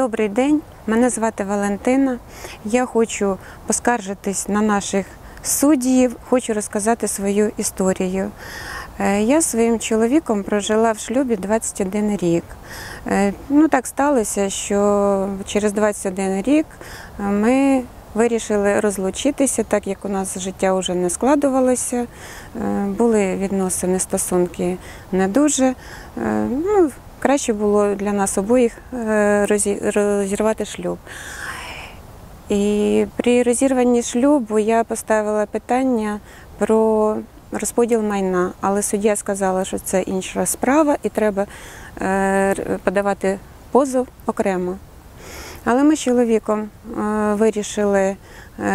Добрий день, мене звати Валентина. Я хочу поскаржитись на наших суддів, хочу розказати свою історію. Е, Я своїм чоловіком прожила в шлюбі 21 рік. Е, Ну так сталося, що через 21 рік е, ми вирішили розлучитися, так як у нас життя вже не складувалося. Були відносини, стосунки не дуже. Ну, краще було для нас обоїх е, розірвати шлюб. І при розірванні шлюбу я поставила питання про розподіл майна, але суддя сказала, що це інша справа і треба е, подавати позов окремо. Але ми з чоловіком е, вирішили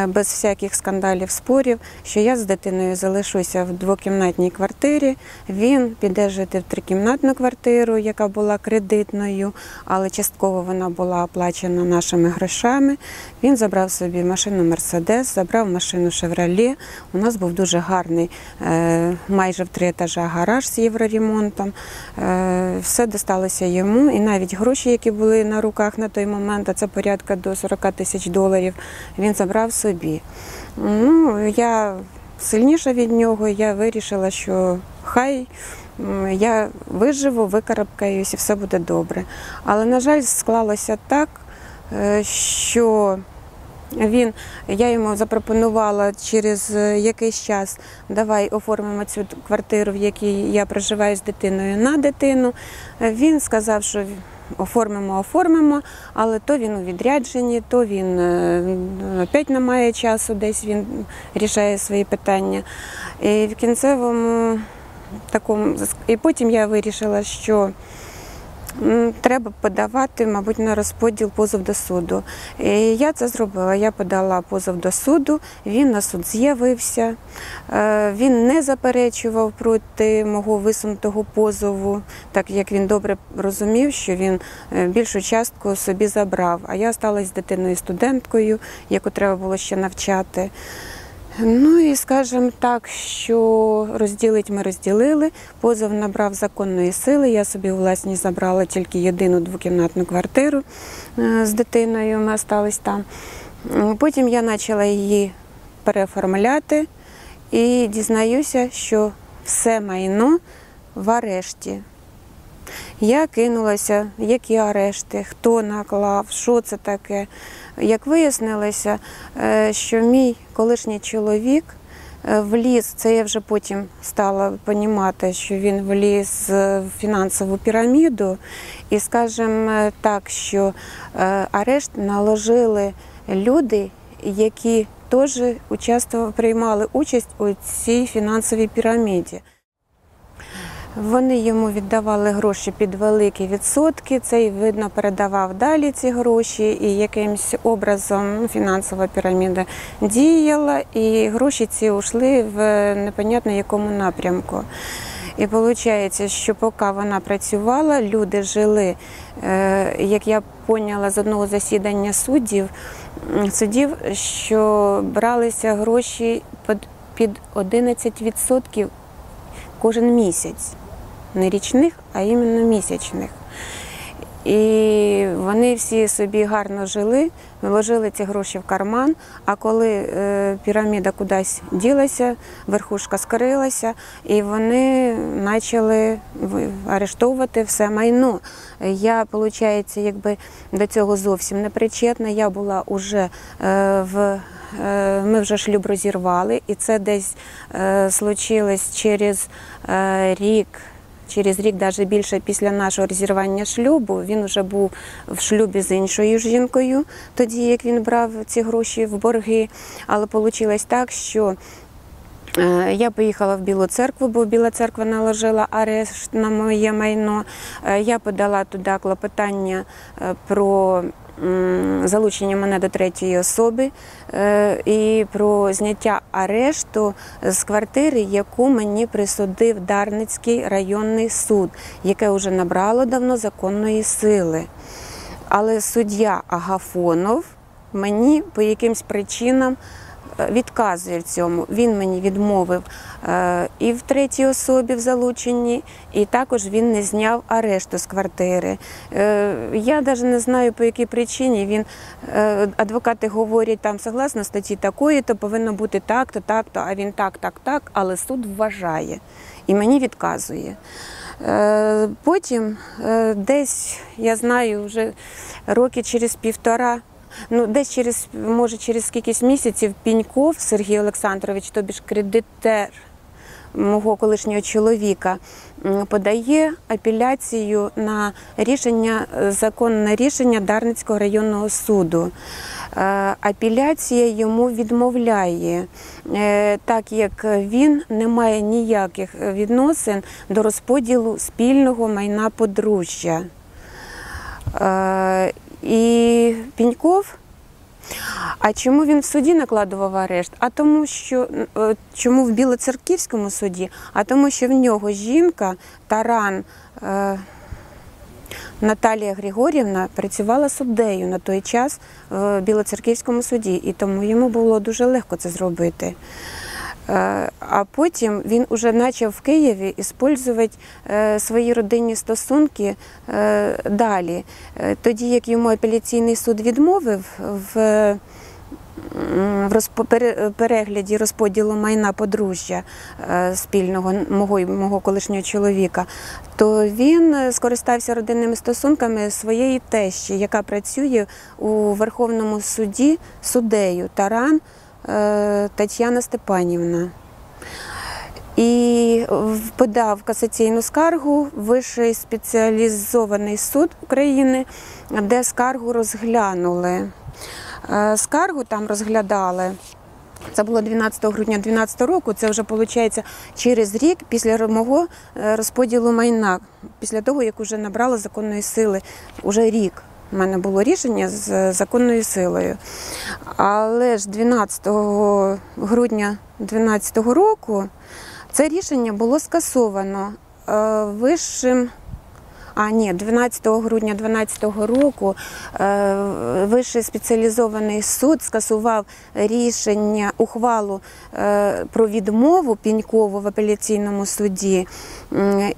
без всяких скандалів, спорів, що я з дитиною залишуся в двокімнатній квартирі. Він піде жити в трикімнатну квартиру, яка була кредитною, але частково вона була оплачена нашими грошами. Він забрав собі машину Мерседес, забрав машину Шевроле. У нас був дуже гарний, е, майже в три етажа гараж з євроремонтом. Е, Все досталося йому, і навіть гроші, які були на руках на той момент, а це порядка до 40 тисяч доларів, він забрав собі. Ну, я сильніша від нього, я вирішила, що хай я виживу, викарабкаюсь і все буде добре. Але, на жаль, склалося так, е, що він, я йому запропонувала через е, якийсь час, давай оформимо цю квартиру, в якій я проживаю з дитиною на дитину. Він сказав, що оформимо, оформимо, але то він у відрядженні, то він е, опять не має часу, десь він рішає свої питання. І в кінцевому такому і потім я вирішила, що Треба подавати, мабуть, на розподіл позов до суду. І я це зробила. Я подала позов до суду, він на суд з'явився. Е, Він не заперечував проти мого висунутого позову, так як він добре розумів, що він е, більшу частку собі забрав. А я залишилась з дитиною студенткою, яку треба було ще навчати. Ну і скажімо так, що розділить ми розділили. Позов набрав законної сили. Я собі у власність забрала тільки єдину двокімнатну квартиру е, з дитиною. Ми залишились там. Потім я почала її переоформляти і дізнаюся, що все майно в арешті. Я кинулася, які арешти, хто наклав, що це таке. Як вияснилося, е, що мій колишній чоловік е, вліз, це я вже потім стала розуміти, що він вліз в фінансову піраміду, і, скажімо так, що е, арешт наложили люди, які теж приймали участь у цій фінансовій піраміді. Вони йому віддавали гроші під великі відсотки. Цей, видно, передавав далі ці гроші, і якимось образом ну, фінансова піраміда діяла, і гроші ці йшли в непонятно якому напрямку. І виходить, що поки вона працювала, люди жили, е, як я поняла з одного засідання суддів, суддів, що бралися гроші під 11% кожен місяць. Не річних, а іменно місячних. І вони всі собі гарно жили, вложили ці гроші в карман. А коли е, піраміда кудись ділася, верхушка скрилася, і вони почали арештовувати все майно. Я, виходить, якби до цього зовсім не причетна. Я була уже е, в. е, Ми вже шлюб розірвали, і це десь е, случилось через е, рік, через рік, навіть більше після нашого розірвання шлюбу. Він вже був в шлюбі з іншою жінкою, тоді як він брав ці гроші в борги. Але вийшло так, що Е, Я поїхала в Білу церкву, бо Біла церква наложила арешт на моє майно. Е, Я подала туди клопотання е, про залучення мене до третьої особи е, і про зняття арешту з квартири, яку мені присудив Дарницький районний суд, яке вже набрало давно законної сили. Але суддя Агафонов мені по якимсь причинам відказує в цьому. Він мені відмовив е, і в третій особі в залученні, і також він не зняв арешту з квартири. Е, Я навіть не знаю по якій причині він е, адвокати говорять там согласно статті такої, то повинно бути так-то, так-то, а він так, так, так, але суд вважає і мені відказує. Потім десь я знаю вже роки через півтора. Ну, десь через, може, через кількись місяців Піньков Сергій Олександрович, тобі ж кредитер мого колишнього чоловіка, подає апеляцію на рішення, е, законне рішення Дарницького районного суду. Е, Апеляція йому відмовляє, е, так як він не має ніяких відносин до розподілу спільного майна подружжя. І Піньков. А чому він в суді накладував арешт? А тому, що е, чому в Білоцерківському суді? А тому, що в нього жінка Таран е, Наталія Григорівна працювала суддею на той час в Білоцерківському суді, і тому йому було дуже легко це зробити. Е, А потім він уже почав в Києві використовувати свої родинні стосунки е, далі. Е, Тоді як йому апеляційний суд відмовив в перегляді розподілу майна подружжя е, спільного мого, мого колишнього чоловіка, то він е, скористався родинними стосунками своєї тещі, яка працює у Верховному суді суддею Таран е, Тетяна Степанівна. І подав касаційну скаргу Вищий спеціалізований суд України, де скаргу розглянули. Е, Скаргу там розглядали. Це було 12 грудня 2012 року. Це вже виходить через рік після мого е, розподілу майна, після того як вже набрало законної сили. Уже рік у мене було рішення з законною силою. Але ж 12 грудня 2012 року це рішення було скасовано е, вищим. А ні, 12 грудня 2012 року е, Вищий спеціалізований суд скасував рішення, ухвалу е, про відмову Пінькову в апеляційному суді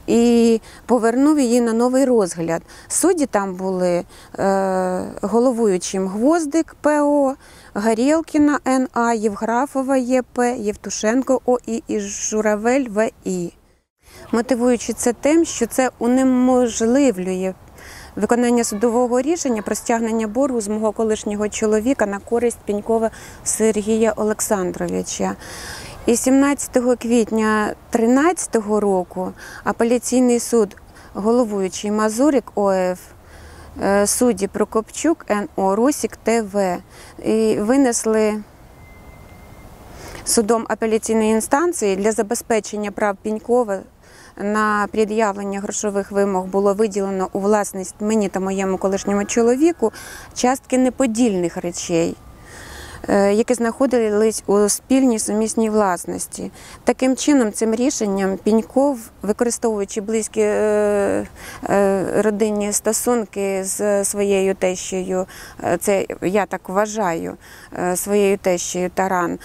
і повернув її на новий розгляд. Судді там були е, головуючим Гвоздик ПО, Гарєлкіна НА, Євграфова ЄП, Євтушенко ОІ і Журавель ВІ мотивуючи це тим, що це унеможливлює виконання судового рішення про стягнення боргу з мого колишнього чоловіка на користь Пінькова Сергія Олександровича. І 17 квітня 2013 року апеляційний суд, головуючий Мазурик ОФ, е, судді Прокопчук НО Русік ТВ і винесли судом апеляційної інстанції для забезпечення прав Пінькова на пред'явлення грошових вимог було виділено у власність мені та моєму колишньому чоловіку частки неподільних речей. Е, Які знаходились у спільній сумісній власності. Таким чином, цим рішенням Піньков, використовуючи близькі е, е, родинні стосунки з своєю тещею, це я так вважаю, своєю тещею Таран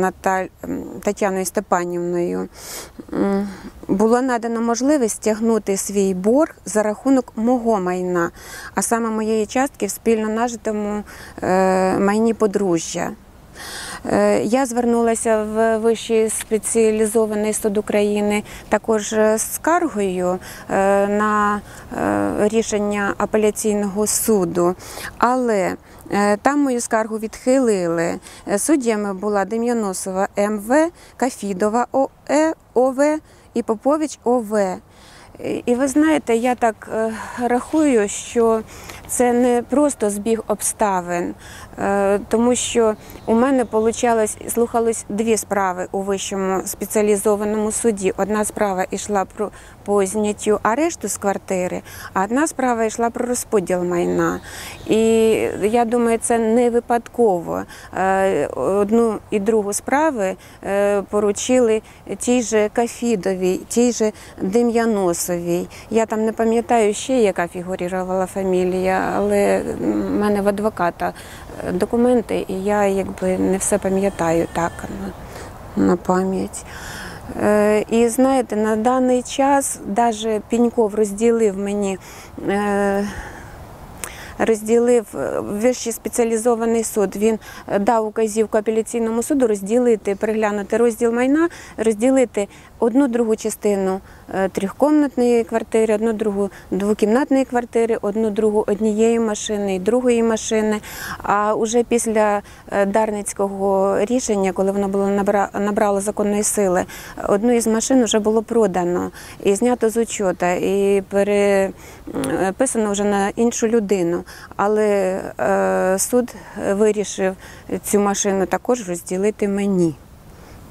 Наталь... Тетяною Степанівною, було надано можливість стягнути свій борг за рахунок мого майна, а саме моєї частки в спільно нажитому майні подружжя. Е, Я звернулася в Вищий спеціалізований суд України також з скаргою е, на е, рішення апеляційного суду, але там мою скаргу відхилили. Суддями була Дем'яносова МВ, Кафідова ОЕ, ОВ і Попович ОВ. І- ви знаєте, я так рахую, що це не просто збіг обставин, тому що у мене слухались дві справи у вищому спеціалізованому суді. Одна справа йшла про по зняттю арешту з квартири, а одна справа йшла про розподіл майна. І я думаю, це не випадково. Е, Одну і другу справи е, поручили тій же Кафідовій, тій же Дем'яносовій. Я там не пам'ятаю ще, яка фігурувала фамілія, але в мене в адвоката е, документи, і я якби не все пам'ятаю так на, на пам'ять. Е, І знаєте, на даний час навіть Піньков розділив мені. е, Розділив е, вищий спеціалізований суд. Він дав указівку апеляційному суду розділити, переглянути розділ майна, розділити одну другу частину е, трьохкомнатної квартири, одну другу двокімнатної квартири, одну другу однієї машини і другої машини. А вже після е, Дарницького рішення, коли воно було набра- набрало законної сили, одну із машин вже було продано і знято з учота, і переписано вже на іншу людину. Але е, суд вирішив цю машину також розділити мені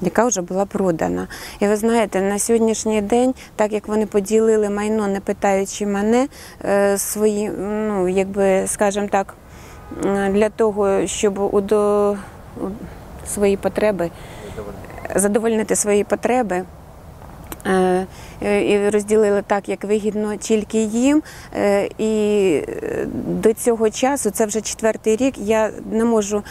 яка вже була продана. І ви знаєте, на сьогоднішній день, так як вони поділили майно, не питаючи мене, е, свої, ну якби, скажімо так, для того, щоб удо... свої потреби, задовольнити свої потреби. Е, І розділили так, як вигідно тільки їм. Е, І е, до цього часу, це вже четвертий рік, я не можу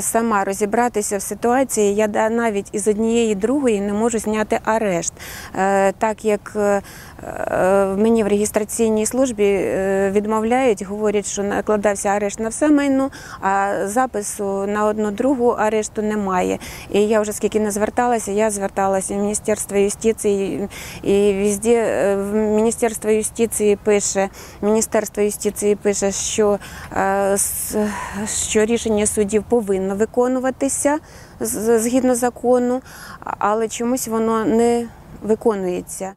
сама розібратися в ситуації. Я навіть із однієї другої не можу зняти арешт, так як мені в реєстраційній службі е, відмовляють, говорять, що накладався арешт на все майно, а запису на одну другу арешту немає. І я вже скільки не зверталася, я зверталася в Міністерство юстиції і везде е, в Міністерство юстиції пише, Міністерство юстиції пише, що, е, що рішення суддів повинно виконуватися згідно закону, але чомусь воно не виконується.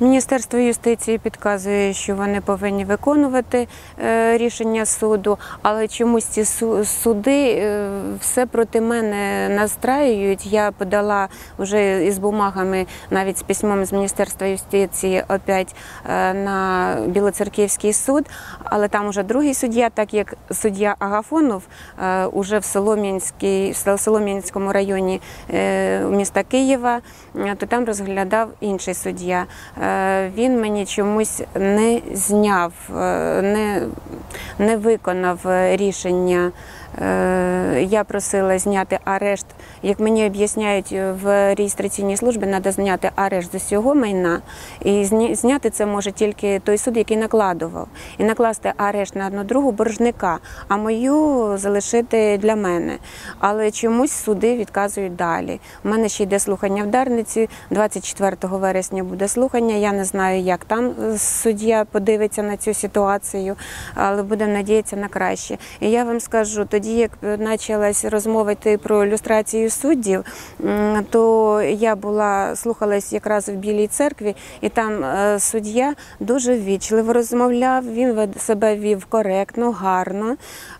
Міністерство юстиції підказує, що вони повинні виконувати е, рішення суду, але чомусь ці суди е, все проти мене настраюють. Я подала вже із бумагами, навіть з письмом з Міністерства юстиції, опять е, на Білоцерківський суд, але там уже другий суддя, так як суддя Агафонов уже в Солом'янській, Солом'янському районі міста Києва, то там розглядав інший суддя. Е, Він мені чомусь не зняв, е, не, не виконав е, рішення. Е, Я просила зняти арешт. Як мені об'ясняють в реєстраційній службі, треба зняти арешт з усього майна. І зняти це може тільки той суд, який накладував. І накласти арешт на одну другу боржника, а мою залишити для мене. Але чомусь суди відказують далі. У мене ще йде слухання в Дарниці. 24 вересня буде слухання. Я не знаю, як там е, суддя подивиться на цю ситуацію, але будемо надіятися на краще. І я вам скажу, тоді як почалась розмова йти про люстрацію суддів, то я була слухалась якраз в Білій церкві, і там е, суддя дуже ввічливо розмовляв. Він себе вів коректно, гарно.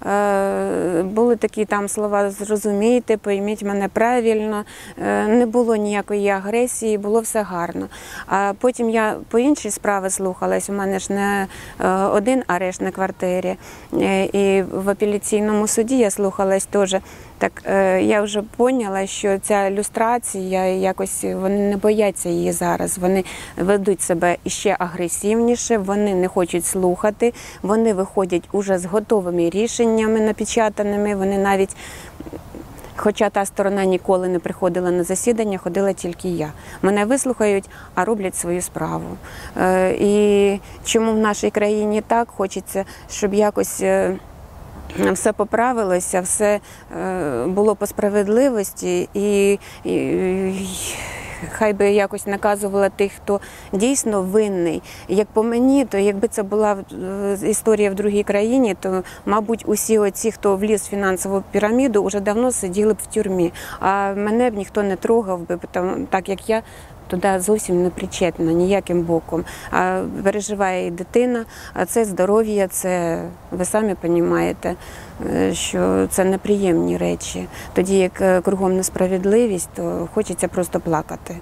Е, Були такі там слова зрозумійте, пойміть мене правильно. Е, Не було ніякої агресії, було все гарно. А потім я по іншій справи слухалась. У мене ж не один арешт на квартирі. І в апеляційному суді я слухалась теж. Так е, я вже поняла, що ця люстрація якось вони не бояться її зараз. Вони ведуть себе іще агресивніше, вони не хочуть слухати, вони виходять уже з готовими рішеннями напечатаними. Вони навіть Хоча та сторона ніколи не приходила на засідання, ходила тільки я. Мене вислухають, а роблять свою справу. Е, І чому в нашій країні так хочеться, щоб якось. Все поправилося, все е, було по справедливості, і, і, і хай би якось наказувала тих, хто дійсно винний. Як по мені, то якби це була е, історія в другій країні, то мабуть усі оці, хто вліз в фінансову піраміду, вже давно сиділи б в тюрмі. А мене б ніхто не трогав би, так як я. Туди зовсім не причетна ніяким боком. А переживає і дитина, а це здоров'я, це ви самі розумієте, що це неприємні речі. Тоді як е, кругом несправедливість, то хочеться просто плакати.